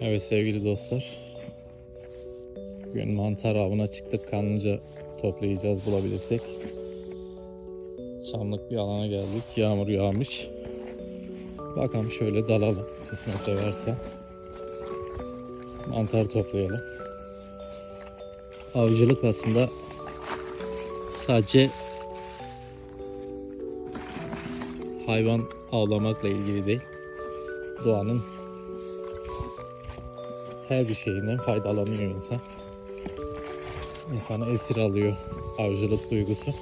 Evet sevgili dostlar. Bugün mantar avına çıktık. Kanlıca toplayacağız bulabilirsek. Çamlık bir alana geldik. Yağmur yağmış. Bakalım şöyle dalalım. Kısmet varsa. Mantar toplayalım. Avcılık aslında sadece hayvan avlamakla ilgili değil. Doğanın her bir şeyinden faydalanıyor insan. İnsanı esir alıyor avcılık duygusu.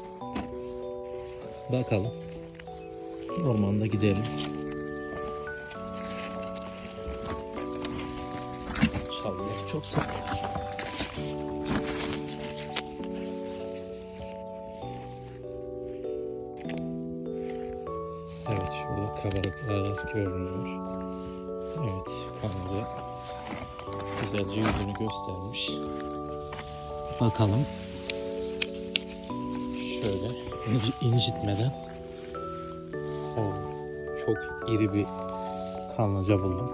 Bakalım. Ormanda gidelim. Çalıyor çok sık. Evet şurada kabarıklar görünüyor. Evet kamera güzelce yüzünü göstermiş. Bakalım. Şöyle inci- incitmeden. O çok iri bir kanlıca buldum.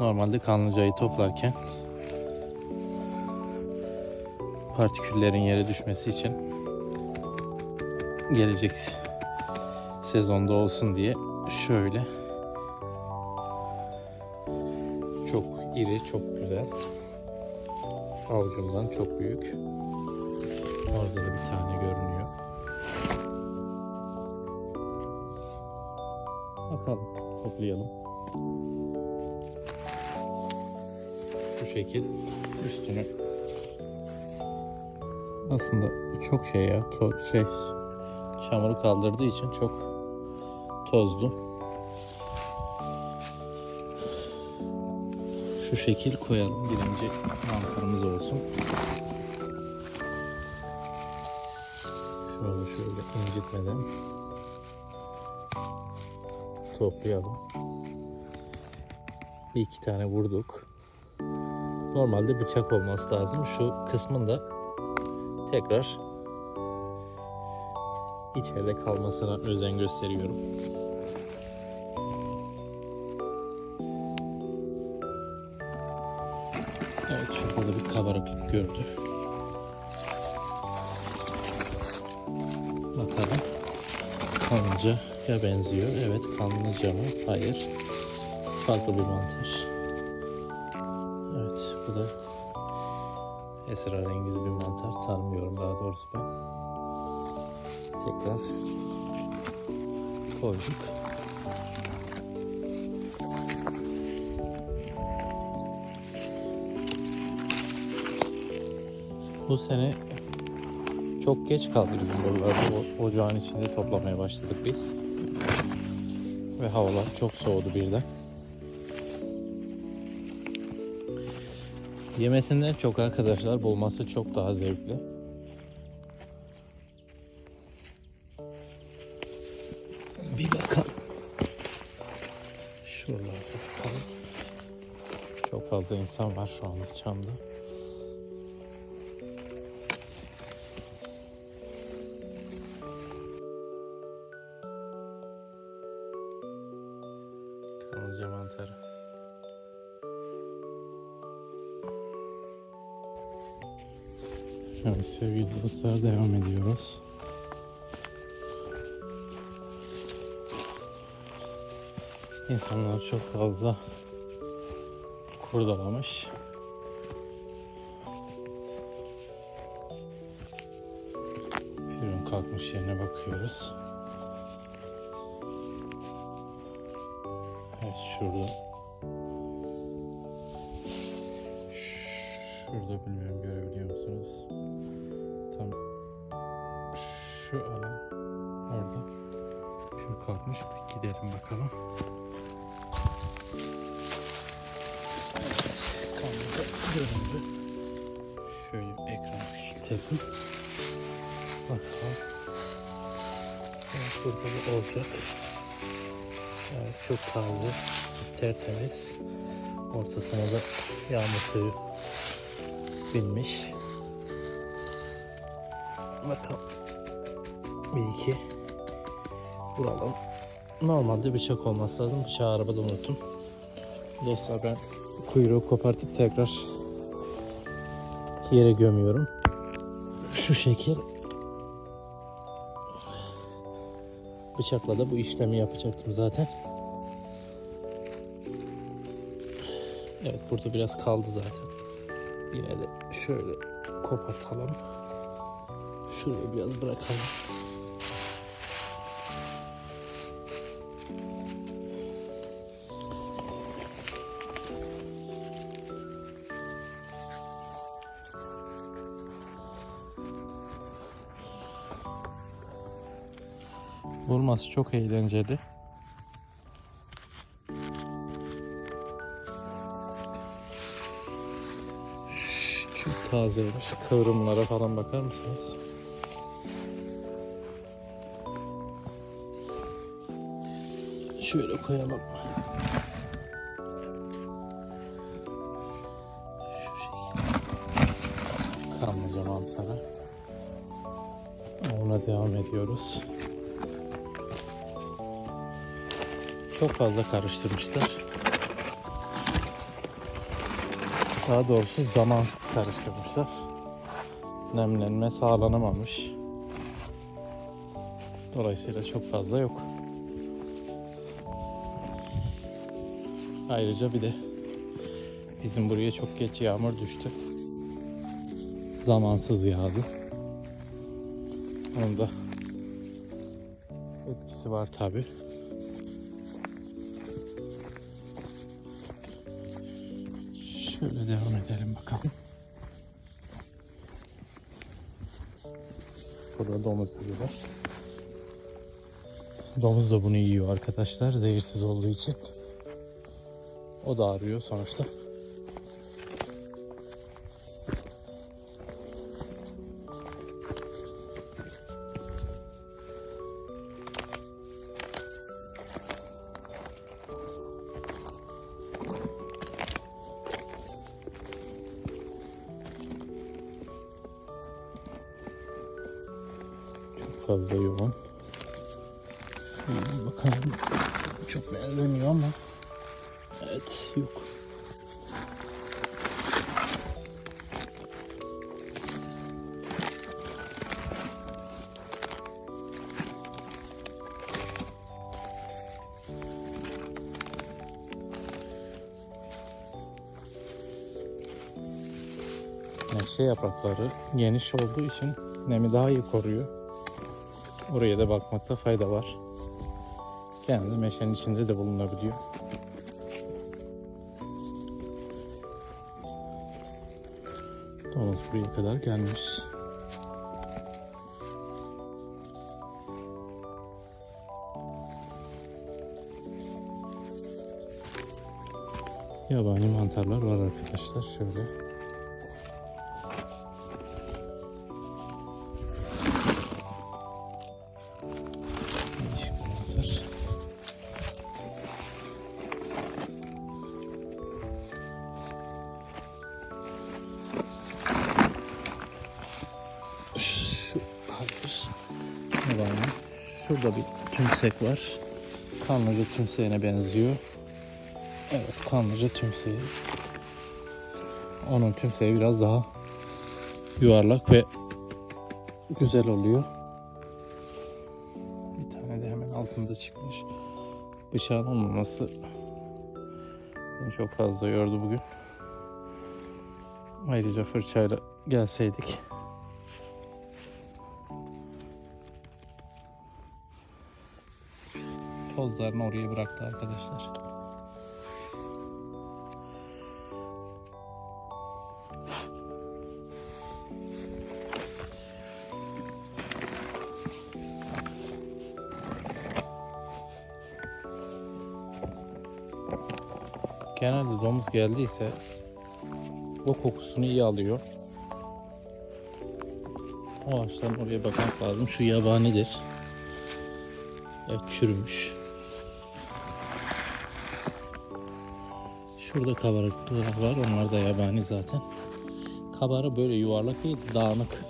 Normalde kanlıcayı toplarken partiküllerin yere düşmesi için gelecek sezonda olsun diye şöyle çok iri, çok güzel. Avucumdan çok büyük. Orada da bir tane görünüyor. Bakalım, toplayalım. Şu şekil üstünü. Aslında çok şey ya, to- şey çamuru kaldırdığı için çok tozlu. Şu şekil koyalım. Birinci mantarımız olsun. Şöyle şöyle incitmeden toplayalım. Bir iki tane vurduk. Normalde bıçak olması lazım. Şu kısmın da tekrar içeride kalmasına özen gösteriyorum. Şurada da bir kabarıklık gördü. Bakalım. Kanlıca'ya benziyor. Evet kanlıca mı? Hayır. Farklı bir mantar. Evet bu da esrarengiz bir mantar. Tanımıyorum daha doğrusu ben. Tekrar koyduk. Bu sene çok geç kaldı bizim buralarda. O, ocağın içinde toplamaya başladık biz. Ve havalar çok soğudu birden. Yemesinden çok arkadaşlar bulması çok daha zevkli. Bir bakalım. Şuralarda bakalım. Çok fazla insan var şu anda çamda. Kanlıca mantarı. Evet sevgili dostlar devam ediyoruz. İnsanlar çok fazla kurdalamış. Firun kalkmış yerine bakıyoruz. Şurada. Şurada bilmiyorum görebiliyor musunuz? Tam şu alan orada. Şimdi kalkmış bir gidelim bakalım. Kamera göründü. Şöyle ekranı küçültelim. Bakalım. Burada da olacak. Evet, çok taze, tertemiz. Ortasına da yağmur suyu binmiş. Bakalım. Bir iki vuralım. Normalde bıçak olması lazım. Bıçağı arabada unuttum. Dostlar ben kuyruğu kopartıp tekrar yere gömüyorum. Şu şekil. Bıçakla da bu işlemi yapacaktım zaten. Evet burada biraz kaldı zaten. Yine de şöyle kopartalım. Şuraya biraz bırakalım. Vurması çok eğlenceli. Çok tazeymiş. Kıvrımlara falan bakar mısınız? Şöyle koyalım. Şu şekilde. Kanlıca manzara. Ona devam ediyoruz. Çok fazla karıştırmışlar. Daha doğrusu zamansız karıştırmışlar. Nemlenme sağlanamamış. Dolayısıyla çok fazla yok. Ayrıca bir de bizim buraya çok geç yağmur düştü. Zamansız yağdı. Onun da etkisi var tabi. Şöyle devam edelim bakalım. Burada domuz izi var. Domuz da bunu yiyor arkadaşlar zehirsiz olduğu için. O da arıyor sonuçta. Fazla yoğun. Şöyle bakalım. Çok benzemiyor ama. Evet yok. Meşe yaprakları geniş olduğu için nemi daha iyi koruyor. Oraya da bakmakta fayda var. Genelde meşenin içinde de bulunabiliyor. Domuz buraya kadar gelmiş. Yabani mantarlar var arkadaşlar. Şöyle. Şurada bir tümsek var. Kanlıca tümseğine benziyor. Evet kanlıca tümseği. Onun tümseği biraz daha yuvarlak ve güzel oluyor. Bir tane de hemen altında çıkmış. Bıçağın olmaması beni çok fazla yordu bugün. Ayrıca fırçayla gelseydik. Tozlarını oraya bıraktı arkadaşlar. Genelde domuz geldiyse o kokusunu iyi alıyor. O ağaçtan oraya bakmak lazım. Şu yabanidir. Evet çürümüş. Şurada kabarıklıklar var. Onlar da yabani zaten. Kabarı böyle yuvarlak değil, dağınık.